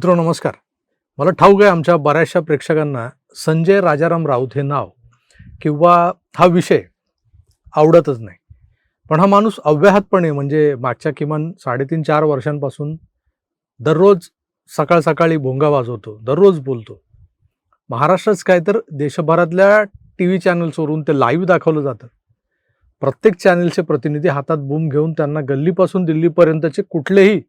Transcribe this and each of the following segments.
मित्रो नमस्कार. मला ठाऊक आहे आमच्या बऱ्याचशा प्रेक्षकांना संजय राजाराम राऊत हे नाव किंवा हा विषय आवडतच नाही. पण हा माणूस अव्याहतपणे म्हणजे मागच्या किमान साडेतीन चार वर्षांपासून दररोज सकाळ सकाळी भोंगा वाजवतो दररोज बोलतो. महाराष्ट्रच काय तर देशभरातल्या टी व्ही चॅनल्सवरून ते लाईव्ह दाखवलं जातं. प्रत्येक चॅनलचे प्रतिनिधी हातात बूम घेऊन त्यांना गल्लीपासून दिल्लीपर्यंतचे कुठलेही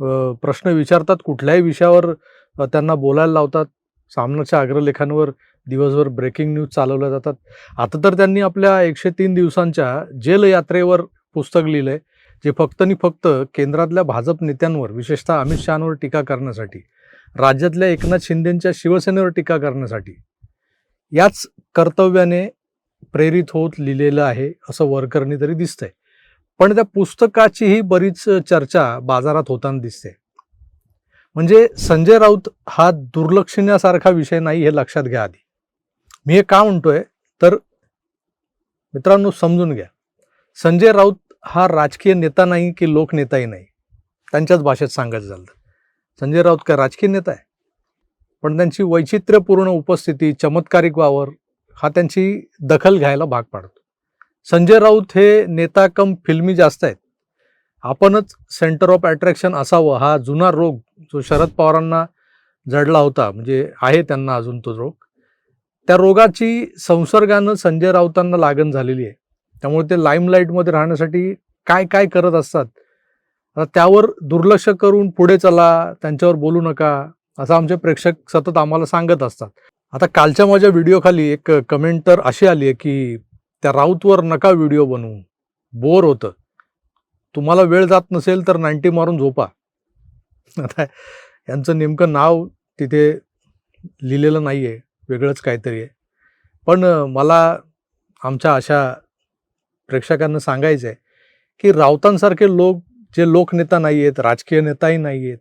प्रश्न विचारतात कुठल्याही विषयावर त्यांना बोलायला लावतात. सामनाच्या अग्रलेखांवर दिवसभर ब्रेकिंग न्यूज चालवल्या जातात. आता तर त्यांनी आपल्या एकशे तीन दिवसांच्या जेल यात्रेवर पुस्तक लिहिलंय जे फक्त आणि फक्त केंद्रातल्या भाजप नेत्यांवर विशेषतः अमित शहांवर टीका करण्यासाठी राज्यातल्या एकनाथ शिंदेंच्या शिवसेनेवर टीका करण्यासाठी याच कर्तव्याने प्रेरित होत लिहिलेलं आहे असं वरकरणी तरी दिसतंय. पण त्या पुस्तकाचीही बरीच चर्चा बाजारात होताना दिसते. म्हणजे संजय राऊत हा दुर्लक्षण्यासारखा विषय नाही हे लक्षात घ्या आधी. मी हे का म्हणतोय तर मित्रांनो समजून घ्या. संजय राऊत हा राजकीय नेता नाही की लोकनेताही नाही. त्यांच्याच भाषेत सांगायचं झालं संजय राऊत काय राजकीय नेता आहे. पण त्यांची वैचित्र्यपूर्ण उपस्थिती चमत्कारिक वावर हा त्यांची दखल घ्यायला भाग पाडतो. संजय राऊत हे नेता कम फिल्मी जास्त आहेत. आपणच सेंटर ऑफ अट्रॅक्शन असावं. हा जुना रोग जो शरद पवारांना जडला होता म्हणजे आहे त्यांना अजून तो रोग. त्या रोगाची संसर्गानं संजय राऊतांना लागण झालेली आहे. त्यामुळे ते लाईमलाईटमध्ये राहण्यासाठी काय काय करत असतात? आता त्यावर दुर्लक्ष करून पुढे चला त्यांच्यावर बोलू नका असं आमचे प्रेक्षक सतत आम्हाला सांगत असतात. आता कालच्या माझ्या व्हिडिओखाली एक कमेंट तर अशी आली आहे की त्या राऊतवर नका व्हिडिओ बनवू. बोर होतं. तुम्हाला वेळ जात नसेल तर नाईन्टी मारून झोपा. आता यांचं नेमकं नाव तिथे लिहिलेलं नाही आहे वेगळंच काहीतरी आहे. पण मला आमच्या अशा प्रेक्षकांना सांगायचं आहे की राऊतांसारखे लोक जे लोकनेता नाही आहेत राजकीय नेताही नाही आहेत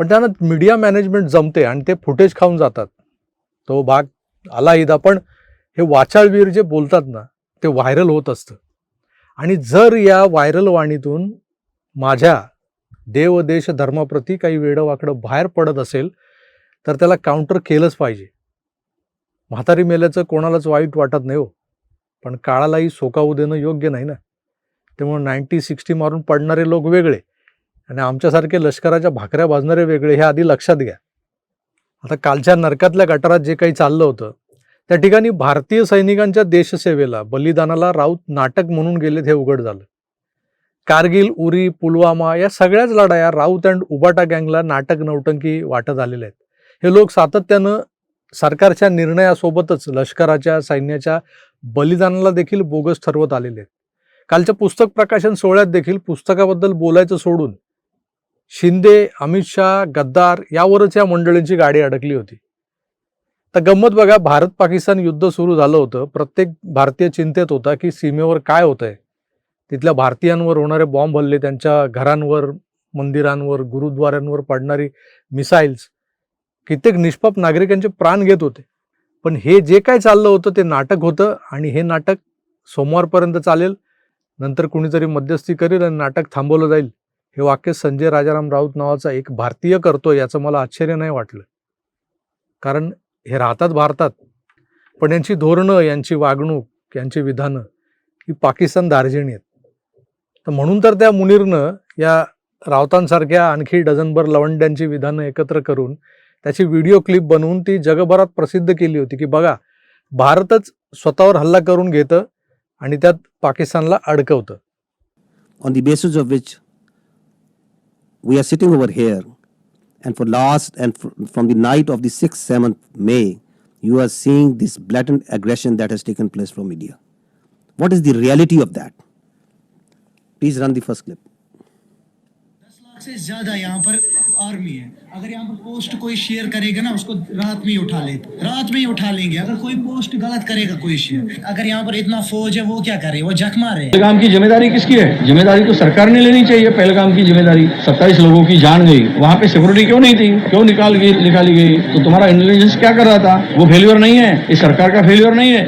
पण त्यांना मीडिया मॅनेजमेंट जमते आणि ते फुटेज खाऊन जातात. तो भाग आला इदा पण हे वाचाळवीर जे बोलतात ना ते व्हायरल होत असतं. आणि जर या व्हायरल वाणीतून माझ्या देव देश धर्माप्रती काही वेडं बाहेर पडत असेल तर त्याला काउंटर केलंच पाहिजे. म्हातारी मेल्याचं कोणालाच वाईट वाटत नाही हो. पण काळालाही सोकावू देणं योग्य नाही ना. त्यामुळे नाईन्टी सिक्स्टी मारून पडणारे लोक वेगळे आणि आमच्यासारखे लष्कराच्या भाकऱ्या भाजणारे वेगळे हे आधी लक्षात घ्या. आता कालच्या नरकातल्या गटारात जे काही चाललं होतं त्या ठिकाणी भारतीय सैनिकांच्या देशसेवेला बलिदानाला राऊत नाटक म्हणून गेलेत हे उघड झालं. कारगिल उरी पुलवामा या सगळ्याच लढाया राऊत अँड उबाटा गँगला नाटक नौटंकी वाटत आलेले आहेत. हे लोक सातत्यानं सरकारच्या निर्णयासोबतच लष्कराच्या सैन्याच्या बलिदानाला देखील बोगस ठरवत आलेले आहेत. कालच्या पुस्तक प्रकाशन सोहळ्यात देखील पुस्तकाबद्दल बोलायचं सोडून शिंदे अमित शाह गद्दार यावरच या मंडळींची गाडी अडकली होती. तर गंमत बघा भारत पाकिस्तान युद्ध सुरू झालं होतं. प्रत्येक भारतीय चिंतेत होता की सीमेवर काय होतंय. तिथल्या भारतीयांवर होणारे बॉम्ब हल्ले त्यांच्या घरांवर मंदिरांवर गुरुद्वारांवर पडणारी मिसाईल्स कित्येक निष्पाप नागरिकांचे प्राण घेत होते. पण हे जे काय चाललं होतं ते नाटक होतं आणि हे नाटक सोमवारपर्यंत चालेल. नंतर कुणीतरी मध्यस्थी करेल आणि नाटक थांबवलं जाईल. हे वाक्य संजय राजाराम राऊत नावाचा एक भारतीय करतो याचं मला आश्चर्य नाही वाटलं. कारण हे राहतात भारतात. पण यांची धोरणं यांची वागणूक यांची विधानं ही पाकिस्तान दार्जिणी आहेत. तर म्हणून तर त्या मुनीरनं या रावतांसारख्या आणखी डझनभर लवंड्यांची विधानं एकत्र करून त्याची व्हिडिओ क्लिप बनवून ती जगभरात प्रसिद्ध केली होती की बघा भारतच स्वतःवर हल्ला करून घेतं आणि त्यात पाकिस्तानला अडकवतं. On the basis of which we are sitting over here and for last and fr- from the night of the 6th 7th may you are seeing this blatant aggression that has taken place from india what is the reality of that please run the first clip lakh से ज्यादा यहाँ पर army है। अगर यहाँ पर post कोई share करेगा ना उसको रात में ही उठा लेते रात में ही उठा लेंगे। अगर कोई पोस्ट गलत करेगा कोई शेयर अगर यहाँ पर इतना फौज है वो क्या करे? वो जख मारे पहलगाम की ज़िम्मेदारी किसकी है? ज़िम्मेदारी तो सरकार ने लेनी चाहिए पहलगाम की ज़िम्मेदारी। सत्ताईस लोगों की जान गई। वहाँ पे सिक्योरिटी क्यों नहीं थी? क्यों निकाल गई निकाली गई? तो तुम्हारा इंटेलिजेंस क्या कर रहा था? वो फेल्योर नहीं है। ये सरकार का फेल्योर नहीं है।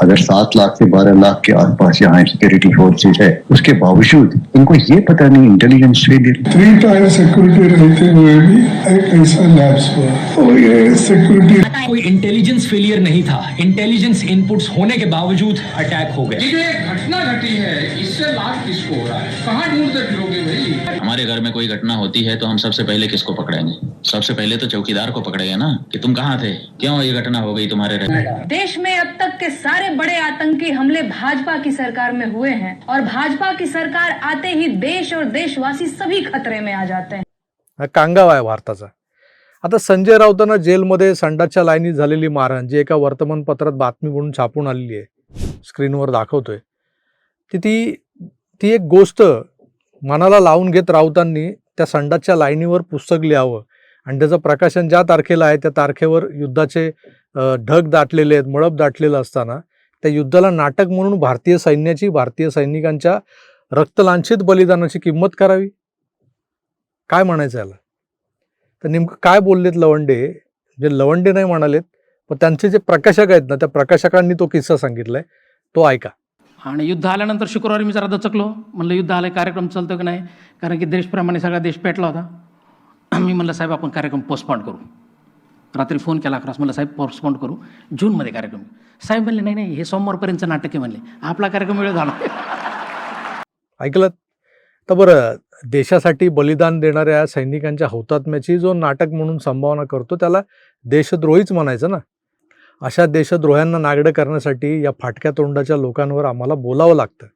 अगर सात लाख से बारह लाख के आसपास यहाँ सिक्योरिटी फोर्सेज है उसके बावजूद इनको ये पता नहीं intelligence failure three times security रहते हुए भी एक ऐसा लैब्स हुआ और ये सिक्योरिटी कोई इंटेलिजेंस फेलियर नहीं था। इंटेलिजेंस इनपुट्स होने के बावजूद अटैक हो गए। ये घटना घटी है। इससे लाभ किसको हो रहा है? कहाँ ढूंढते फिरोगे भाई? हमारे घर में कोई घटना होती है तो हम सबसे पहले किसको पकड़ेंगे? सबसे पहले तो चौकीदार को पकड़ेंगे ना कि तुम कहाँ थे? क्यों ये घटना हो गई तुम्हारे रहते देश में अब तक के सारे बड़े आतंकी हमले भाजपा की सरकार में हुए हैं और भाजपा की सरकार आते ही देश और देशवासी सभी खतरे में आ जाते हैं। हा कांगाव आहे भारताचा. आता संजय राऊतांना जेलमध्ये संडासच्या लाईनीत झालेली मारहाण जी एका वर्तमानपत्रात बातमी म्हणून छापून आलेली आहे स्क्रीनवर दाखवतोय. ती ती ती एक गोष्ट मनाला लावून घेत राऊतांनी त्या संडासच्या लाईनीवर पुस्तक लिहावं. आणि त्याचं प्रकाशन ज्या तारखेला आहे त्या तारखेवर युद्धाचे ढग दाटलेले आहेत मळप दाटलेलं असताना त्या युद्धाला नाटक म्हणून भारतीय सैन्याची भारतीय सैनिकांच्या रक्तलांछित बलिदानाची किंमत करावी? काय म्हणायचं याला? तर नेमकं काय बोललेत लवंडे? जे लवंडे नाही म्हणालेत पण त्यांचे जे प्रकाशक आहेत ना त्या प्रकाशकांनी तो किस्सा सांगितलाय. तो ऐका. आणि युद्ध आल्यानंतर शुक्रवारी मी जरा दचकलो. म्हणलं युद्ध आलं कार्यक्रम चालतो की नाही? कारण की देशप्रमाणे सगळा देश पेटला होता. मी म्हणलं साहेब आपण कार्यक्रम पोस्टपॉन करू. रात्री फोन केला अकरास म्हणलं साहेब पोस्टपॉन करू. जूनमध्ये कार्यक्रम. साहेब म्हणले नाही नाही हे सोमवारपर्यंतचं नाटक आहे म्हणले. आपला कार्यक्रम वेळ झाला ऐकलं? तर बरं देशासाठी बलिदान देणाऱ्या सैनिकांच्या हौतात्म्याची जो नाटक म्हणून संभावना करतो त्याला देशद्रोहीच म्हणायचं ना? अशा देशद्रोह्यांना नागडं करण्यासाठी या फाटक्या तोंडाच्या लोकांवर आम्हाला बोलावं लागतं.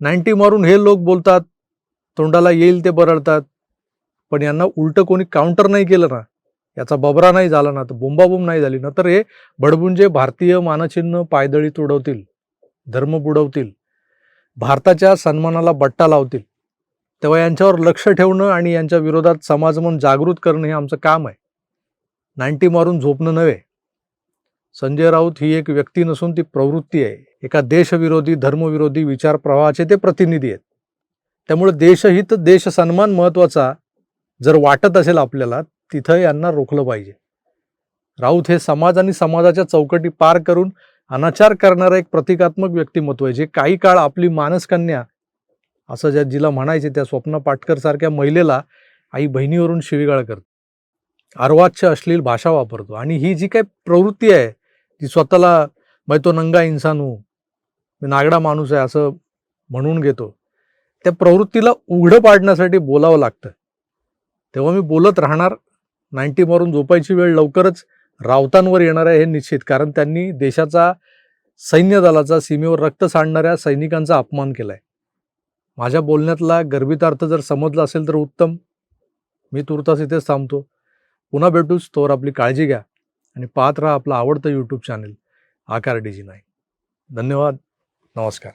नाईन्टी मारून हे लोक बोलतात तोंडाला येईल ते बरळतात पण यांना उलटं कोणी काउंटर नाही केलं ना? याचा बबरा नाही झाला ना? तर बोंबाबोंब नाही झाली ना? तर हे बडबुंजे भारतीय मानचिन्ह पायदळीत उडवतील धर्म बुडवतील भारताच्या सन्मानाला बट्टा लावतील. तेव्हा यांच्यावर लक्ष ठेवणं आणि यांच्या विरोधात समाज म्हणून जागृत करणं हे आमचं काम आहे. नाईन्टी मारून झोपणं नव्हे. संजय राऊत ही एक व्यक्ती नसून ती प्रवृत्ती आहे. एका देशविरोधी धर्मविरोधी विचार प्रवाहाचे ते प्रतिनिधी आहेत. त्यामुळे देशहित देश सन्मान महत्त्वाचा जर वाटत असेल आपल्याला तिथं यांना रोखलं पाहिजे. राऊत हे समाज आणि समाजाच्या चौकटी पार करून अनाचार करणारं एक प्रतिकात्मक व्यक्तिमत्व आहे जे काही काळ आपली मानसकन्या असं ज्या जिला म्हणायचे त्या स्वप्न पाटकरसारख्या महिलेला आई बहिणीवरून शिवीगाळ करतो. अर्वाच्य अश्लील भाषा वापरतो. आणि ही जी काही प्रवृत्ती आहे ती स्वतःला मै तो नंगा इन्सान हूँ मी नागडा माणूस आहे असं म्हणून घेतो. त्या प्रवृत्तीला उघडं पाडण्यासाठी बोलावं लागतं. तेव्हा मी बोलत राहणार नाईन्टी मारून झोपायची वेळ लवकरच रावतांवर येणार आहे हे निश्चित. कारण त्यांनी देशाचा सैन्य दलाचा सीमेवर रक्त सांडणाऱ्या सैनिकांचा अपमान केला आहे माझ्या बोलण्यातला गर्भितार्थ जर समजला असेल तर उत्तम. मी तुर्तास इथेच थांबतो. पुन्हा भेटूच तोवर आपली काळजी घ्या आणि पाहत राहा आपलं आवडतं यूट्यूब चॅनेल आकार डीजी नाही धन्यवाद. नमस्कार.